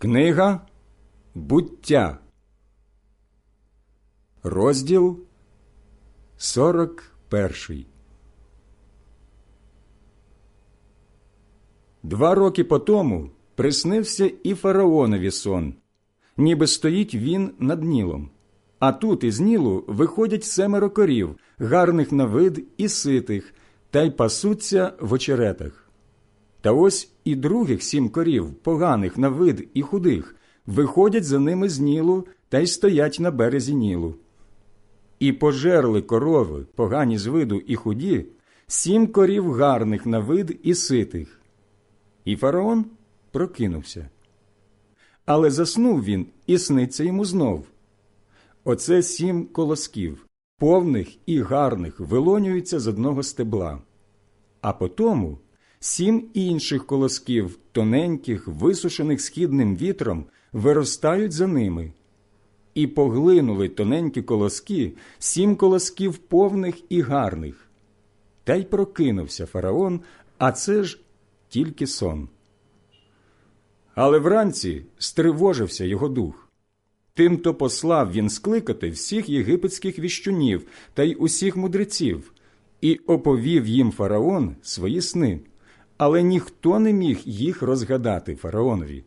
Книга Буття, розділ 41 Два роки по тому приснився і фараонові сон, ніби стоїть він над Нілом. А тут із Нілу виходять семеро корів, гарних на вид і ситих, та й пасуться в очеретах. Та ось і других сім корів, поганих на вид і худих, виходять за ними з Нілу та й стоять на березі Нілу. І пожерли корови, погані з виду і худі, сім корів гарних на вид і ситих. І фараон прокинувся. Але заснув він і сниться йому знов. Оце сім колосків, повних і гарних, вилонюються з одного стебла. А потому сім інших колосків, тоненьких, висушених східним вітром, виростають за ними. І поглинули тоненькі колоски, сім колосків повних і гарних. Та й прокинувся фараон, а це ж тільки сон. Але вранці стривожився його дух. Тимто послав він скликати всіх єгипетських віщунів та й усіх мудреців, і оповів їм фараон свої сни, але ніхто не міг їх розгадати фараонові.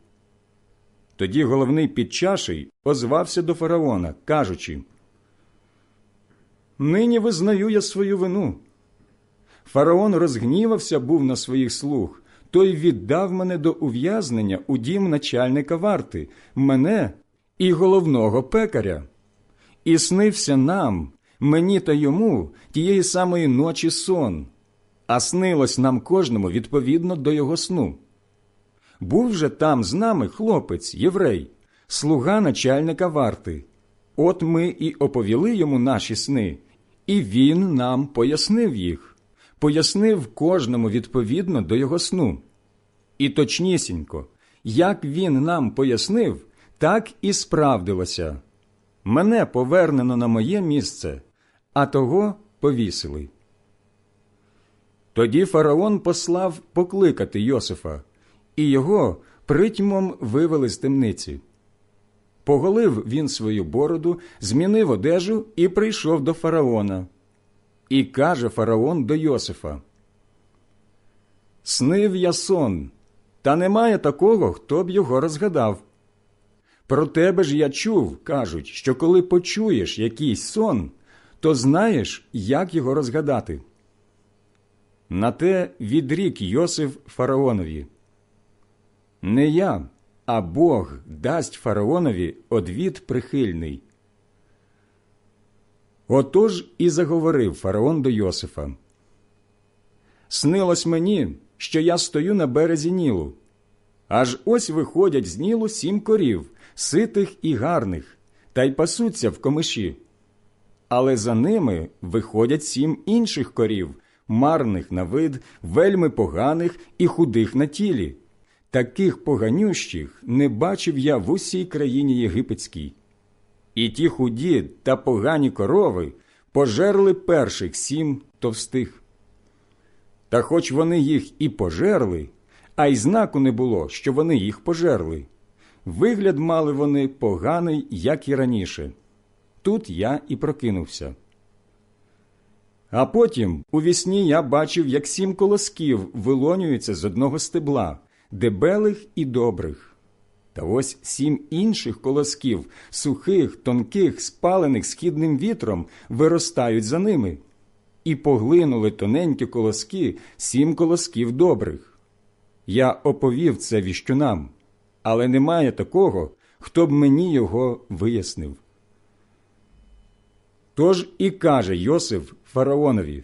Тоді головний підчаший озвався до фараона, кажучи Нині визнаю я свою вину. Фараон розгнівався був на своїх слуг, той віддав мене до ув'язнення у дім начальника варти, мене і головного пекаря. І снився нам, мені та йому, тієї самої ночі сон, а снилось нам кожному відповідно до його сну. Був же там з нами хлопець, єврей, слуга начальника варти. От ми і оповіли йому наші сни, і він нам пояснив їх, пояснив кожному відповідно до його сну. І точнісінько, як він нам пояснив, так і справдилося. Мене повернено на моє місце, а того повісили. Тоді фараон послав покликати Йосифа, і його притьмом вивели з темниці. Поголив він свою бороду, змінив одежу і прийшов до фараона. І каже фараон до Йосифа: Снив я сон, та немає такого, хто б його розгадав. Про тебе ж я чув, кажуть, що коли почуєш якийсь сон, то знаєш, як його розгадати. На те відрік Йосиф фараонові. Не я, а Бог дасть фараонові одвід прихильний. Отож і заговорив фараон до Йосифа. Снилось мені, що я стою на березі Нілу. Аж ось виходять з Нілу сім корів, ситих і гарних, та й пасуться в комиші. Але за ними виходять сім інших корів, марних на вид, вельми поганих і худих на тілі. Таких поганющих не бачив я в усій країні єгипетській. І ті худі та погані корови пожерли перших сім товстих. Та хоч вони їх і пожерли, а й знаку не було, що вони їх пожерли. Вигляд мали вони поганий, як і раніше. Тут я і прокинувся. А потім у вісні я бачив, як сім колосків вилонюються з одного стебла, дебелих і добрих. Та ось сім інших колосків, сухих, тонких, спалених східним вітром, виростають за ними, і поглинули тоненькі колоски сім колосків добрих. Я оповів це віщунам, але немає такого, хто б мені його вияснив. Тож і каже Йосиф фараонові: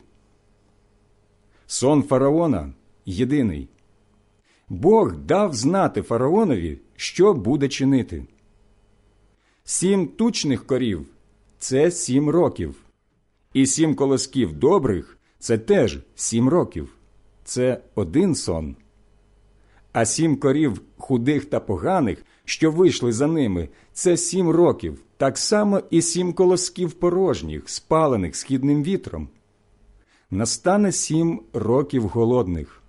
Сон фараона єдиний. Бог дав знати фараонові, що буде чинити. Сім тучних корів це сім років, і сім колосків добрих це теж сім років. Це один сон. А сім корів худих та поганих, що вийшли за ними, це сім років, так само і сім колосків порожніх, спалених східним вітром. Настане сім років голодних.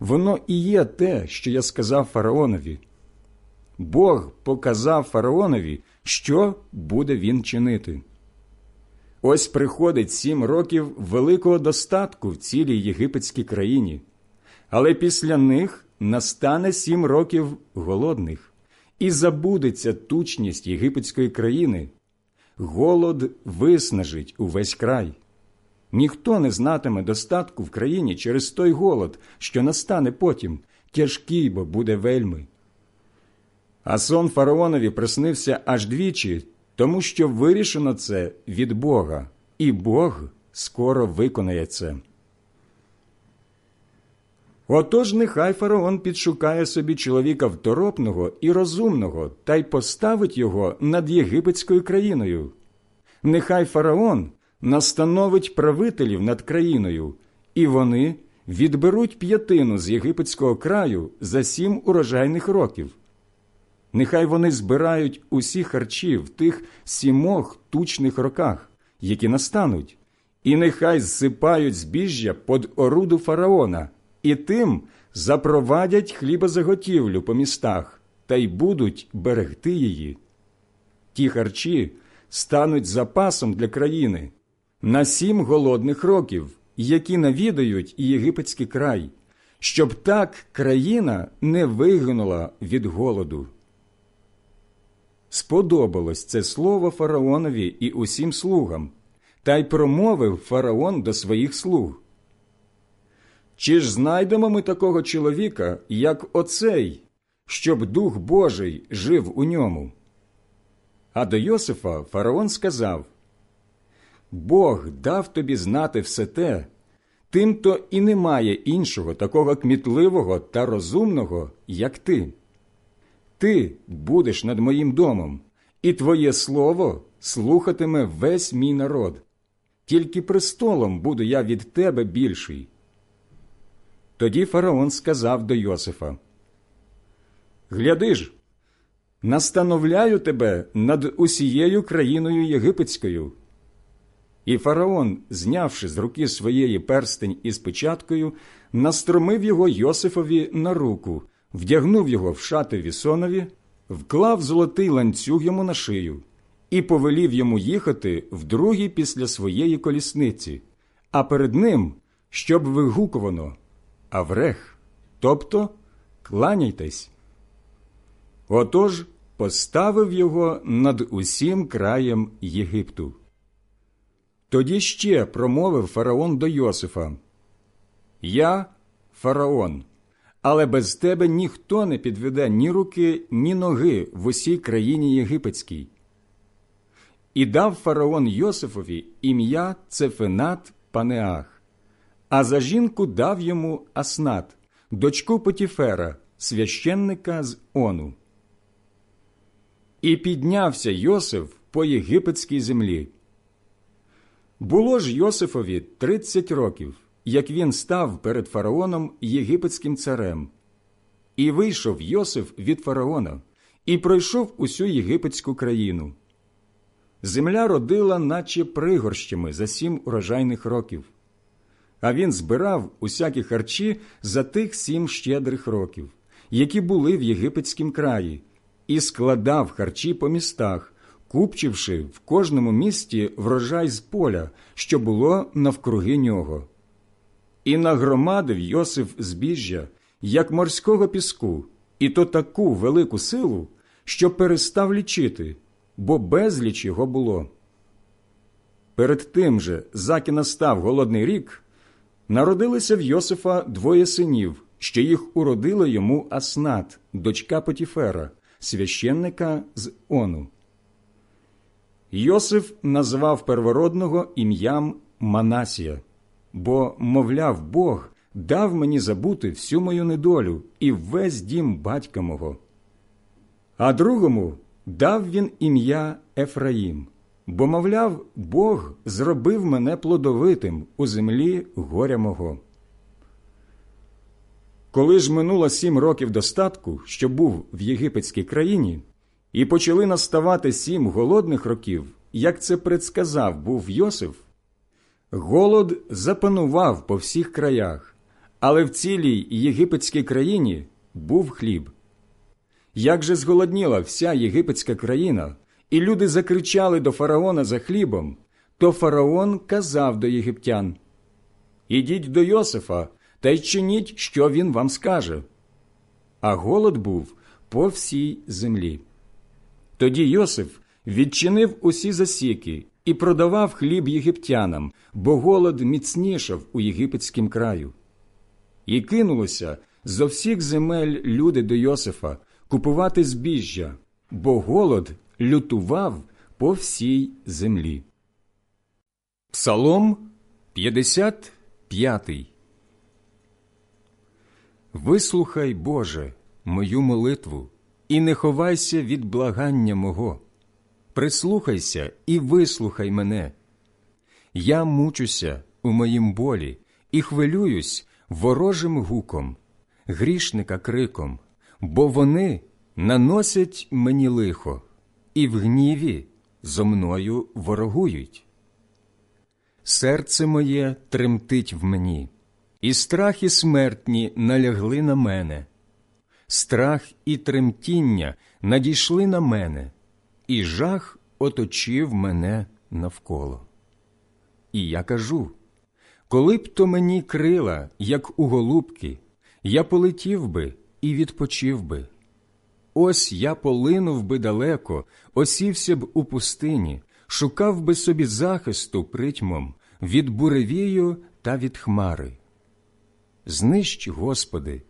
Воно і є те, що я сказав фараонові. Бог показав фараонові, що буде він чинити. Ось приходить сім років великого достатку в цілій єгипетській країні, але після них настане сім років голодних, і забудеться тучність єгипетської країни. Голод виснажить увесь край. Ніхто не знатиме достатку в країні через той голод, що настане потім, тяжкий бо буде вельми. А сон фараонові приснився аж двічі, тому що вирішено це від Бога, і Бог скоро виконає це. Отож нехай фараон підшукає собі чоловіка второпного і розумного та й поставить його над єгипетською країною. Нехай фараон настановить правителів над країною, і вони відберуть п'ятину з єгипетського краю за сім урожайних років. Нехай вони збирають усі харчі в тих сімох тучних роках, які настануть, і нехай зсипають збіжжя под оруду фараона, і тим запровадять хлібозаготівлю по містах та й будуть берегти її. Ті харчі стануть запасом для країни на сім голодних років, які навідають єгипетський край, щоб так країна не вигинула від голоду. Сподобалось це слово фараонові і усім слугам, та й промовив фараон до своїх слуг. Чи ж знайдемо ми такого чоловіка, як оцей, щоб Дух Божий жив у ньому? А до Йосифа фараон сказав Бог дав тобі знати все те, тимто і немає іншого такого кмітливого та розумного, як ти. Ти будеш над моїм домом, і твоє слово слухатиме весь мій народ. Тільки престолом буду я від тебе більший. Тоді фараон сказав до Йосифа Гляди ж, настановляю тебе над усією країною єгипетською. І фараон, знявши з руки своєї перстень із печаткою, настромив його Йосифові на руку, вдягнув його в шати вісонові, вклав золотий ланцюг йому на шию і повелів йому їхати вдруге після своєї колісниці, а перед ним, щоб вигукувано Аврех, тобто кланяйтесь. Отож поставив його над усім краєм Єгипту. Тоді ще промовив фараон до Йосифа Я фараон, але без тебе ніхто не підведе ні руки, ні ноги в усій країні єгипетській. І дав фараон Йосифові ім'я Цефенат Панеах, а за жінку дав йому Аснат, дочку Потіфера, священника з Ону. І піднявся Йосиф по єгипетській землі. Було ж Йосифові тридцять років, як він став перед фараоном єгипетським царем. І вийшов Йосиф від фараона і пройшов усю єгипетську країну. Земля родила, наче пригорщами за сім урожайних років, а він збирав усякі харчі за тих сім щедрих років, які були в єгипетськім краї, і складав харчі по містах, купчивши в кожному місті врожай з поля, що було навкруги нього. І нагромадив Йосиф збіжжя, як морського піску, і то таку велику силу, що перестав лічити, бо безліч його було. Перед тим же, заки настав голодний рік, народилися в Йосифа двоє синів, що їх уродила йому Аснат, дочка Потіфера, священника з Ону. Йосиф назвав первородного ім'ям Манасія, бо, мовляв, Бог дав мені забути всю мою недолю і весь дім батька мого. А другому дав він ім'я Ефраїм, бо, мовляв, Бог зробив мене плодовитим у землі горя мого. Коли ж минуло сім років достатку, що був в єгипетській країні, і почали наставати сім голодних років, як це предсказав був Йосиф, голод запанував по всіх краях, але в цілій єгипетській країні був хліб. Як же зголодніла вся єгипетська країна, і люди закричали до фараона за хлібом, то фараон казав до єгиптян Ідіть до Йосифа та й чиніть, що він вам скаже. А голод був по всій землі. Тоді Йосиф відчинив усі засіки і продавав хліб єгиптянам, бо голод міцнішав у єгипетськім краю. І кинулося зо всіх земель люди до Йосифа купувати збіжжя, бо голод лютував по всій землі. Псалом 55 Вислухай, Боже, мою молитву, і не ховайся від благання мого. Прислухайся і вислухай мене. Я мучуся у моїм болі і хвилююсь ворожим гуком, грішника криком, бо вони наносять мені лихо, і в гніві зо мною ворогують. Серце моє тремтить в мені, і страхи смертні налягли на мене. Страх і тремтіння надійшли на мене, і жах оточив мене навколо. І я кажу коли б то мені крила, як у голубки, я полетів би і відпочив би. Ось я полинув би далеко, осівся б у пустині, шукав би собі захисту притьмом від буревію та від хмари. Знищ, Господи,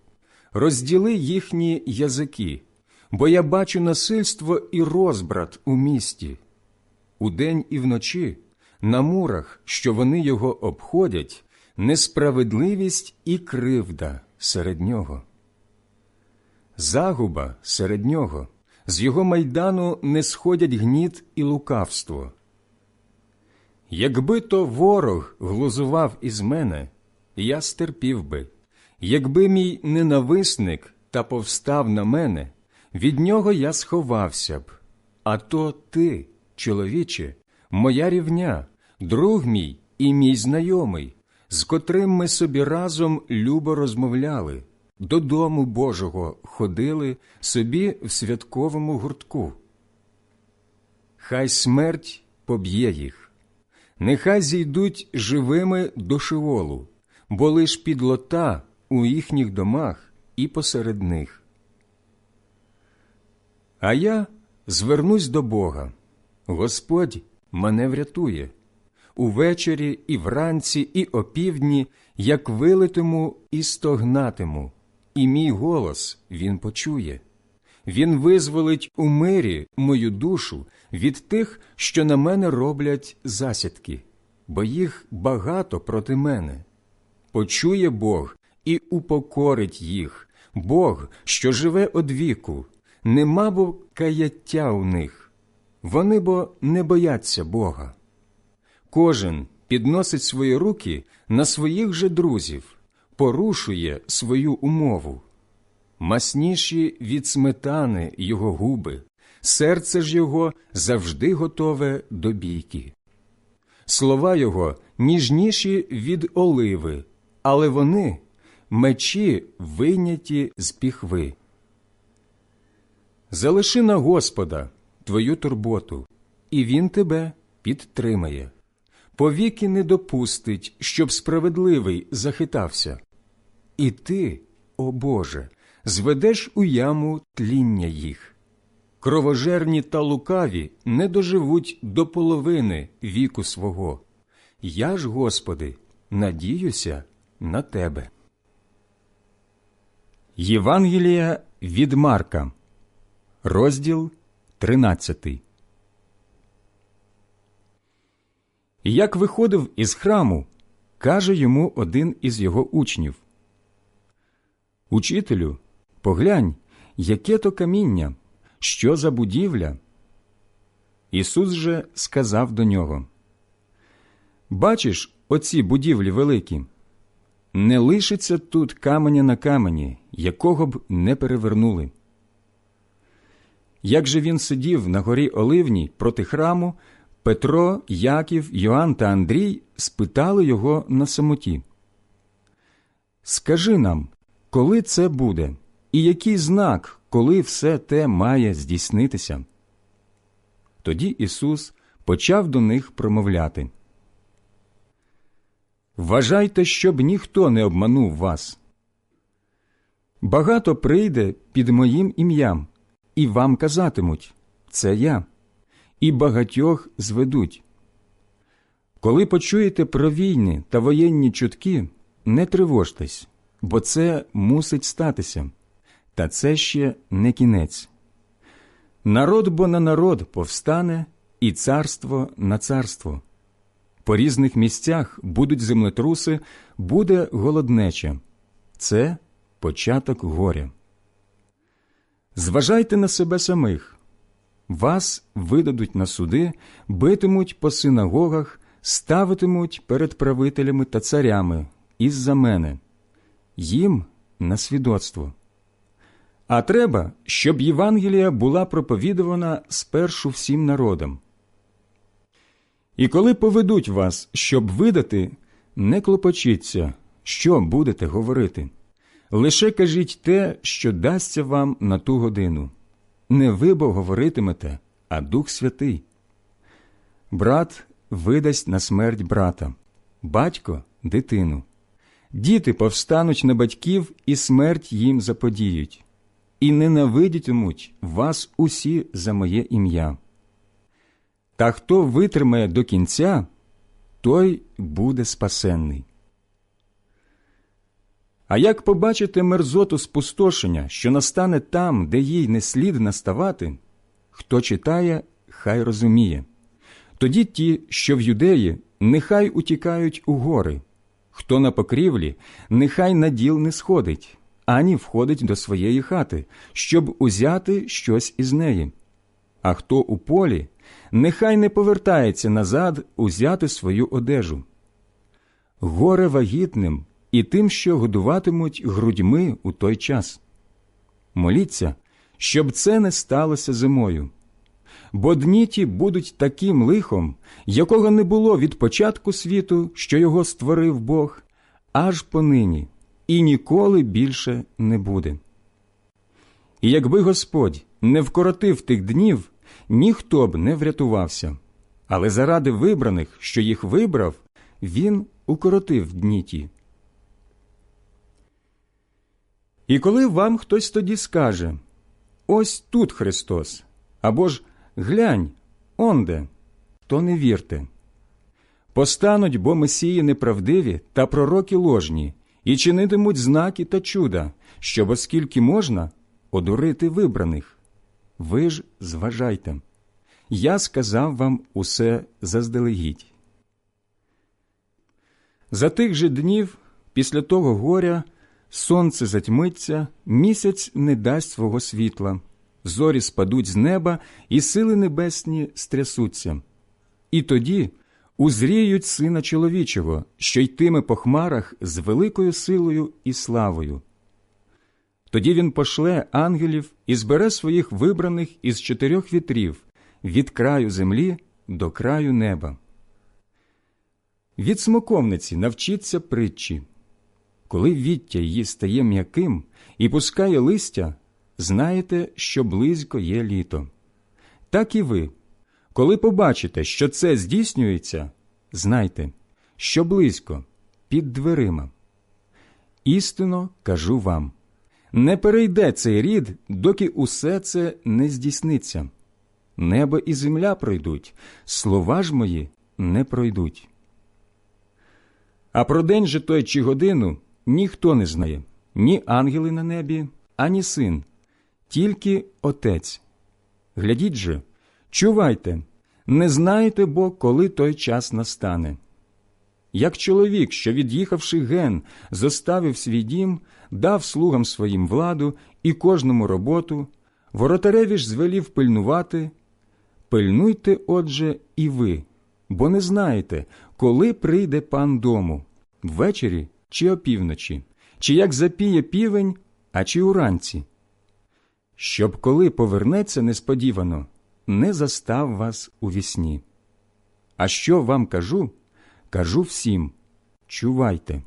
розділи їхні язики, бо я бачу насильство і розбрат у місті. Удень і вночі, на мурах, що вони його обходять, несправедливість і кривда серед нього. Загуба серед нього, з його майдану не сходять гніт і лукавство. Якби то ворог глузував із мене, я стерпів би, якби мій ненависник та повстав на мене, від нього я сховався б. А то ти, чоловіче, моя рівня, друг мій і мій знайомий, з котрим ми собі разом любо розмовляли, додому Божого ходили собі в святковому гуртку. Хай смерть поб'є їх, нехай зійдуть живими до шиволу, бо лиш підлота у їхніх домах і посеред них. А я звернусь до Бога. Господь мене врятує. Увечері і вранці, і опівдні, як вилитиму і стогнатиму, і мій голос він почує. Він визволить у мирі мою душу від тих, що на мене роблять засідки, бо їх багато проти мене. Почує Бог і упокорить їх, Бог, що живе одвіку, нема бо каяття у них. Вони бо не бояться Бога. Кожен підносить свої руки на своїх же друзів, порушує свою умову. Масніші від сметани його губи, серце ж його завжди готове до бійки. Слова його ніжніші від оливи, але вони мечі вийняті з піхви. Залиши на Господа твою турботу, і Він тебе підтримає. Повіки не допустить, щоб справедливий захитався. І ти, о Боже, зведеш у яму тління їх. Кровожерні та лукаві не доживуть до половини віку свого. Я ж, Господи, надіюся на Тебе. Євангелія від Марка, розділ 13 як виходив із храму, каже йому один із його учнів Учителю, поглянь, яке то каміння, що за будівля. Ісус же сказав до нього Бачиш оці будівлі великі? Не лишиться тут каменя на камені, якого б не перевернули. Як же він сидів на горі Оливній проти храму, Петро, Яків, Йоанн та Андрій спитали його на самоті. Скажи нам, коли це буде, і який знак коли все те має здійснитися? Тоді Ісус почав до них промовляти. Вважайте, щоб ніхто не обманув вас. Багато прийде під моїм ім'ям, і вам казатимуть це я, і багатьох зведуть. Коли почуєте про війни та воєнні чутки, не тривожтесь, бо це мусить статися, та це ще не кінець. Народ бо на народ повстане, і царство на царство. По різних місцях будуть землетруси, буде голоднеча. Це початок горя. Зважайте на себе самих. Вас видадуть на суди, битимуть по синагогах, ставитимуть перед правителями та царями із за мене, їм на свідоцтво. А треба, щоб Євангелія була проповідувана спершу всім народам. І коли поведуть вас, щоб видати, не клопочіться, що будете говорити. Лише кажіть те, що дасться вам на ту годину. Не ви бо говоритимете, а Дух Святий. Брат видасть на смерть брата, батько дитину. Діти повстануть на батьків і смерть їм заподіють, і ненавидітимуть вас усі за моє ім'я. Та хто витримає до кінця, той буде спасенний. А як побачите мерзоту спустошення, що настане там, де їй не слід наставати, хто читає, хай розуміє. Тоді ті, що в юдеї, нехай утікають у гори, хто на покрівлі, нехай на діл не сходить, ані входить до своєї хати, щоб узяти щось із неї. А хто у полі, нехай не повертається назад узяти свою одежу. Горе вагітним і тим, що годуватимуть грудьми у той час. Моліться, щоб це не сталося зимою. Бо дні ті будуть таким лихом, якого не було від початку світу, що його створив Бог, аж понині, і ніколи більше не буде. І якби Господь не вкоротив тих днів, ніхто б не врятувався, але заради вибраних, що їх вибрав, він укоротив дні ті. І коли вам хтось тоді скаже Ось тут Христос, або ж глянь, онде, то не вірте. Постануть бо месії неправдиві та пророки ложні, і чинитимуть знаки та чуда, щоб, оскільки можна, одурити вибраних. Ви ж зважайте. Я сказав вам усе заздалегідь. За тих же днів, після того горя, сонце затьмиться, місяць не дасть свого світла, зорі спадуть з неба, і сили небесні стрясуться. І тоді узріють сина чоловічого, що йтиме по хмарах з великою силою і славою. Тоді він пошле ангелів і збере своїх вибраних із чотирьох вітрів від краю землі до краю неба. Від смоковниці навчиться притчі. Коли віття її стає м'яким і пускає листя, знаєте, що близько є літо. Так і ви, коли побачите, що це здійснюється, знайте, що близько під дверима. Істинно кажу вам не перейде цей рід, доки усе це не здійсниться. Небо і земля пройдуть, слова ж мої не пройдуть. А про день же той чи годину ніхто не знає ні ангели на небі, ані син, тільки Отець. Глядіть же, чувайте, не знаєте бо, коли той час настане. Як чоловік, що, від'їхавши ген, зоставив свій дім, дав слугам своїм владу і кожному роботу, воротареві ж звелів пильнувати, пильнуйте, отже, і ви, бо не знаєте, коли прийде пан дому, ввечері чи опівночі, чи як запіє півень, а чи уранці. Щоб коли повернеться несподівано, не застав вас у вісні. А що вам кажу, кажу всім чувайте.